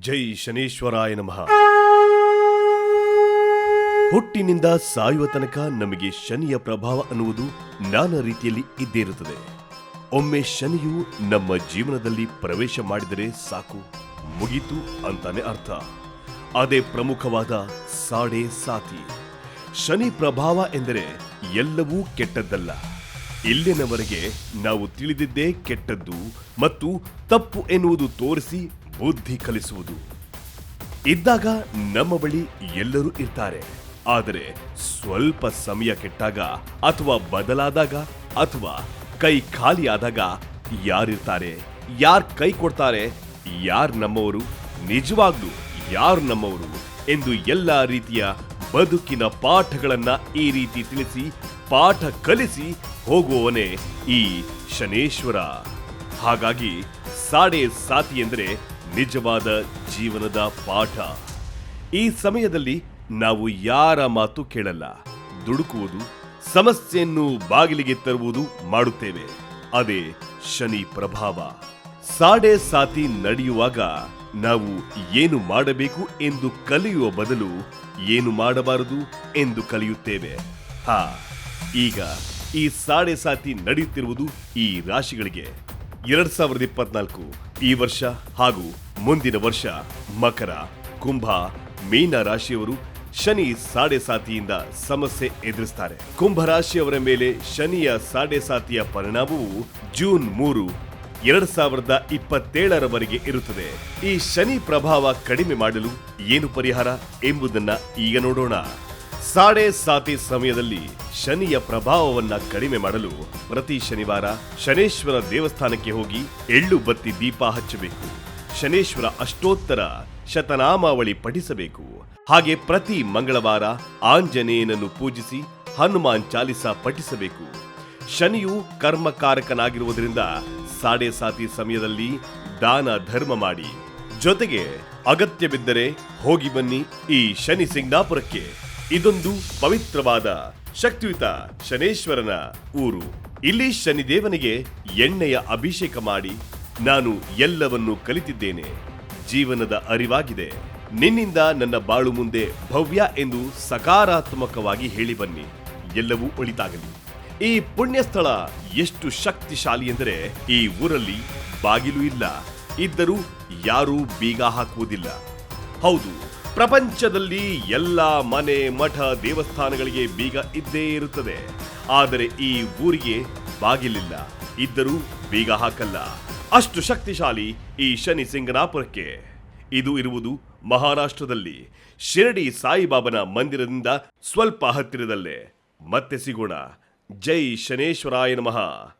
ಜೈ ಶನೇಶ್ವರಾಯ ನಮಃ. ಹುಟ್ಟಿನಿಂದ ಸಾಯುವ ತನಕ ನಮಗೆ ಶನಿಯ ಪ್ರಭಾವ ಅನ್ನುವುದು ನಾನಾ ರೀತಿಯಲ್ಲಿ ಇದ್ದೇ ಇರುತ್ತದೆ ಒಮ್ಮೆ ಶನಿಯು ನಮ್ಮ ಜೀವನದಲ್ಲಿ ಪ್ರವೇಶ ಮಾಡಿದರೆ ಸಾಕು, ಮುಗೀತು ಅಂತಾನೆ ಅರ್ಥ. ಅದೇ ಪ್ರಮುಖವಾದ ಸಾಡೆ ಸಾತಿ. ಶನಿ ಪ್ರಭಾವ ಎಂದರೆ ಎಲ್ಲವೂ ಕೆಟ್ಟದ್ದಲ್ಲ. ಇಲ್ಲಿನವರೆಗೆ ನಾವು ತಿಳಿದಿದ್ದೇ ಕೆಟ್ಟದ್ದು ಮತ್ತು ತಪ್ಪು ಎನ್ನುವುದು ತೋರಿಸಿ ಬುದ್ಧಿ ಕಲಿಸುವುದು. ಇದ್ದಾಗ ನಮ್ಮ ಬಳಿ ಎಲ್ಲರೂ ಇರ್ತಾರೆ. ಆದರೆ ಸ್ವಲ್ಪ ಸಮಯ ಕೆಟ್ಟಾಗ ಅಥವಾ ಬದಲಾದಾಗ ಅಥವಾ ಕೈ ಖಾಲಿಯಾದಾಗ ಯಾರಿರ್ತಾರೆ, ಯಾರ್ ಕೈ ಕೊಡ್ತಾರೆ, ಯಾರ್ ನಮ್ಮವರು, ನಿಜವಾಗ್ಲೂ ಯಾರು ನಮ್ಮವರು ಎಂದು ಎಲ್ಲ ರೀತಿಯ ಬದುಕಿನ ಪಾಠಗಳನ್ನ ಈ ರೀತಿ ತಿಳಿಸಿ, ಪಾಠ ಕಲಿಸಿ ಹೋಗುವವನೇ ಈ ಶನೇಶ್ವರ. ಹಾಗಾಗಿ ಸಾಡೆ ಸಾತಿ ಎಂದರೆ ನಿಜವಾದ ಜೀವನದ ಪಾಠ. ಈ ಸಮಯದಲ್ಲಿ ನಾವು ಯಾರ ಮಾತು ಕೇಳಲ್ಲ. ದುಡುಕುವುದು, ಸಮಸ್ಯೆಯನ್ನು ಬಾಗಿಲಿಗೆ ತರುವುದು ಮಾಡುತ್ತೇವೆ. ಅದೇ ಶನಿ ಪ್ರಭಾವ. ಸಾಡೆ ಸಾತಿ ನಡೆಯುವಾಗ ನಾವು ಏನು ಮಾಡಬೇಕು ಎಂದು ಕಲಿಯುವ ಬದಲು ಏನು ಮಾಡಬಾರದು ಎಂದು ಕಲಿಯುತ್ತೇವೆ. ಹಾ, ಈಗ ಈ ಸಾಡೆ ಸಾತಿ ನಡೆಯುತ್ತಿರುವುದು ಈ ರಾಶಿಗಳಿಗೆ. ಎರಡ್ ಸಾವಿರದ ಇಪ್ಪತ್ನಾಲ್ಕು, ಈ ವರ್ಷ ಹಾಗೂ ಮುಂದಿನ ವರ್ಷ ಮಕರ, ಕುಂಭ, ಮೀನ ರಾಶಿಯವರು ಶನಿ ಸಾಡೆ ಸಾತಿಯಿಂದ ಸಮಸ್ಯೆ ಎದುರಿಸ್ತಾರೆ. ಕುಂಭ ರಾಶಿಯವರ ಮೇಲೆ ಶನಿಯ ಸಾಡೆ ಸಾತಿಯ ಪರಿಣಾಮವು ಜೂನ್ ಮೂರು, ಎರಡ್ ಸಾವಿರದ ಇಪ್ಪತ್ತೇಳರವರೆಗೆ ಇರುತ್ತದೆ. ಈ ಶನಿ ಪ್ರಭಾವ ಕಡಿಮೆ ಮಾಡಲು ಏನು ಪರಿಹಾರ ಎಂಬುದನ್ನ ಈಗ ನೋಡೋಣ. ಸಾಡೆ ಸಾತಿ ಸಮಯದಲ್ಲಿ ಶನಿಯ ಪ್ರಭಾವವನ್ನ ಕಡಿಮೆ ಮಾಡಲು ಪ್ರತಿ ಶನಿವಾರ ಶನೇಶ್ವರ ದೇವಸ್ಥಾನಕ್ಕೆ ಹೋಗಿ ಎಳ್ಳು ಬತ್ತಿ ದೀಪ ಹಚ್ಚಬೇಕು. ಶನೇಶ್ವರ ಅಷ್ಟೋತ್ತರ ಶತನಾಮಾವಳಿ ಪಠಿಸಬೇಕು. ಹಾಗೆ ಪ್ರತಿ ಮಂಗಳವಾರ ಆಂಜನೇಯನನ್ನು ಪೂಜಿಸಿ ಹನುಮಾನ್ ಚಾಲಿಸ ಪಠಿಸಬೇಕು. ಶನಿಯು ಕರ್ಮಕಾರಕನಾಗಿರುವುದರಿಂದ ಸಾಡೆ ಸಾತಿ ಸಮಯದಲ್ಲಿ ದಾನ ಧರ್ಮ ಮಾಡಿ. ಜೊತೆಗೆ ಅಗತ್ಯ ಬಿದ್ದರೆ ಹೋಗಿ ಬನ್ನಿ ಈ ಶನಿ ಸಿಂಗಾಪುರಕ್ಕೆ ಇದೊಂದು ಪವಿತ್ರವಾದ, ಶಕ್ತಿಯುತ ಶನೇಶ್ವರನ ಊರು. ಇಲ್ಲಿ ಶನಿದೇವನಿಗೆ ಎಣ್ಣೆಯ ಅಭಿಷೇಕ ಮಾಡಿ ನಾನು ಎಲ್ಲವನ್ನು ಕಲಿತಿದ್ದೇನೆ. ಜೀವನದ ಅರಿವಾಗಿದೆ. ನಿನ್ನಿಂದ ನನ್ನ ಬಾಳು ಮುಂದೆ ಭವ್ಯ ಎಂದು ಸಕಾರಾತ್ಮಕವಾಗಿ ಹೇಳಿ ಬನ್ನಿ. ಎಲ್ಲವೂ ಒಳಿತಾಗಲಿ. ಈ ಪುಣ್ಯ ಸ್ಥಳ ಎಷ್ಟು ಶಕ್ತಿಶಾಲಿ ಎಂದರೆ ಈ ಊರಲ್ಲಿ ಬಾಗಿಲು ಇಲ್ಲ. ಇದ್ದರೂ ಯಾರೂ ಬೀಗ ಹಾಕುವುದಿಲ್ಲ. ಹೌದು ಪ್ರಪಂಚದಲ್ಲಿ ಎಲ್ಲ ಮನೆ, ಮಠ, ದೇವಸ್ಥಾನಗಳಿಗೆ ಬೀಗ ಇದ್ದೇ ಇರುತ್ತದೆ. ಆದರೆ ಈ ಊರಿಗೆ ಬಾಗಿಲಿಲ್ಲ. ಇದ್ದರೂ ಬೀಗ ಹಾಕಲ್ಲ. ಅಷ್ಟು ಶಕ್ತಿಶಾಲಿ ಈ ಶನಿ ಸಿಂಗನಾಪುರಕ್ಕೆ. ಇದು ಇರುವುದು ಮಹಾರಾಷ್ಟ್ರದಲ್ಲಿ. ಶಿರಡಿ ಸಾಯಿಬಾಬನ ಮಂದಿರದಿಂದ ಸ್ವಲ್ಪ ಹತ್ತಿರದಲ್ಲೇ. ಮತ್ತೆ ಸಿಗೋಣ. ಜೈ ಶನೇಶ್ವರಾಯ ನಮಃ.